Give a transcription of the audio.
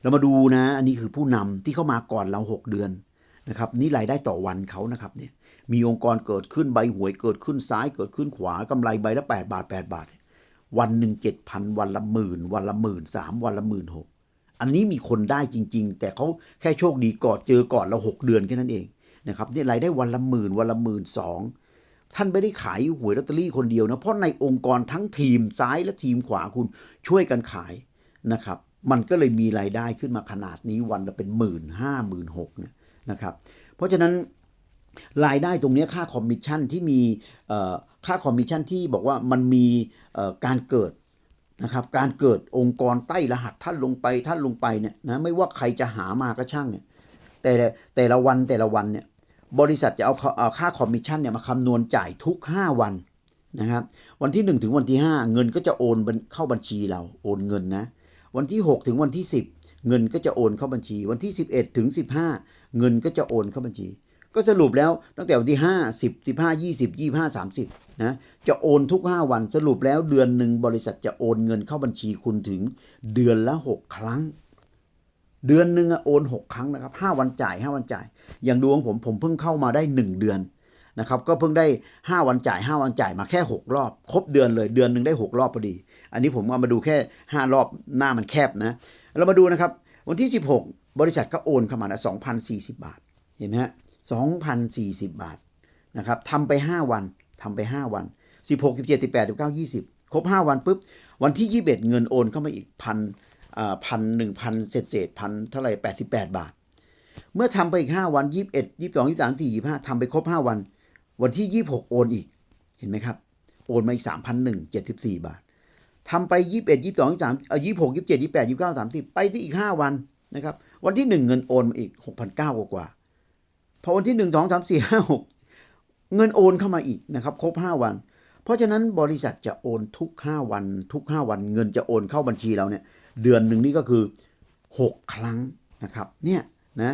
เรามาดูนะ อันนี้คือผู้นำที่เข้ามาก่อนเรา 6 เดือนนะครับนี่รายได้ต่อวันเขานะครับเนี่ยมีองค์กรเกิดขึ้นใบหวยเกิดขึ้นซ้ายเกิดขึ้นขวากำไรใบละ 8 บาท 8 บาท วันหนึ่งเจ็ดพันวันละหมื่น วันละหมื่นสามวันละหมื่นหกอันนี้มีคนได้จริง ๆ แต่เขาแค่โชคดีก่อนเจอก่อนเราหกเดือนแค่นั้นเองนะครับเนี่ยรายได้วันละหมื่นวันละหมื่นสองท่านไม่ได้ขายหวยลอตเตอรี่คนเดียวนะเพราะในองค์กรทั้งทีมซ้ายและทีมขวาคุณช่วยกันขายนะครับ มันก็เลยมีรายได้ขึ้นมาขนาดนี้วันละเป็นหมื่นห้าหมื่นหกเนี่ยนะครับ เพราะฉะนั้นรายได้ตรงนี้ค่าคอมมิชชั่นที่มีค่าคอมมิชชั่นที่บอกว่ามันมีการเกิดนะครับการเกิดองค์กรใต้รหัสท่านลงไปท่านลงไปเนี่ยนะไม่ว่าใครจะหามาก็ช่างเนี่ยแต่แต่ละวันแต่ละวันเนี่ยบริษัทจะเอาเอาค่าคอมมิชชั่นเนี่ยมาคำนวณจ่ายทุก 5 วันนะครับวันที่ 1 ถึงวันที่ 5 เงินก็จะโอนเข้าบัญชีเราโอนเงินนะ วันที่ 6 ถึงวันที่ 10 เงินก็จะโอนเข้าบัญชี วันที่ 11 ถึง 15 เงินก็จะโอนเข้าบัญชี ก็สรุปแล้วตั้งแต่วันที่ 5 10 15 20 25 30นะจะโอนทุก 5 วันสรุปแล้วเดือนหนึ่งบริษัทจะโอนเงินเข้าบัญชีคุณถึงเดือนละ 6 ครั้ง เดือนหนึ่งโอน 6 ครั้งนะครับ5วันจ่าย 5 วันจ่าย อย่างดวงผมผมเพิ่งเข้ามาได้ 1 เดือน นะครับก็เพิ่งได้ 5 วันจ่าย 5 วันจ่ายมาแค่ 6 รอบ ครบเดือนเลยเดือนหนึ่งได้ 6 รอบพอดี อันนี้ผมเอามาดูแค่ 5 รอบหน้ามันแคบนะเรามาดูนะครับ วันที่ 16 บริษัทก็โอนเข้ามานะ2,040 บาท เห็นไหมฮะ2,040 บาทนะครับทำไป 5 วันทำไป 5 วัน 16 17 18 19 20 ครบ 5 วันปุ๊บ วันที่ 21 เงินโอนเข้ามาอีกพันพันหนึ่งพันเศษเศษพันเท่าไหร่88 บาท เมื่อทำไปอีก 5 วัน 21 22 23 24 25ทำไปครบ 5 วัน วันที่ 26 โอนอีก เห็นไหมครับ โอนมาอีก 3,174 บาททำไป 21 22 23เอ่อ26 27 28 29 30 ไปที่อีก 5 วันนะครับ วันที่ 1 เงินโอนมาอีก 6,900 กว่าๆพอวันที่ 1 2 3 4 5 6 เงินโอนเข้ามาอีกนะครับ ครบ 5 วัน เพราะฉะนั้นบริษัทจะโอนทุก 5 วัน ทุก 5 วัน เงินจะโอนเข้าบัญชีเราเนี่ย เดือนหนึ่งนี่ก็คือ 6 ครั้งนะครับ เนี่ย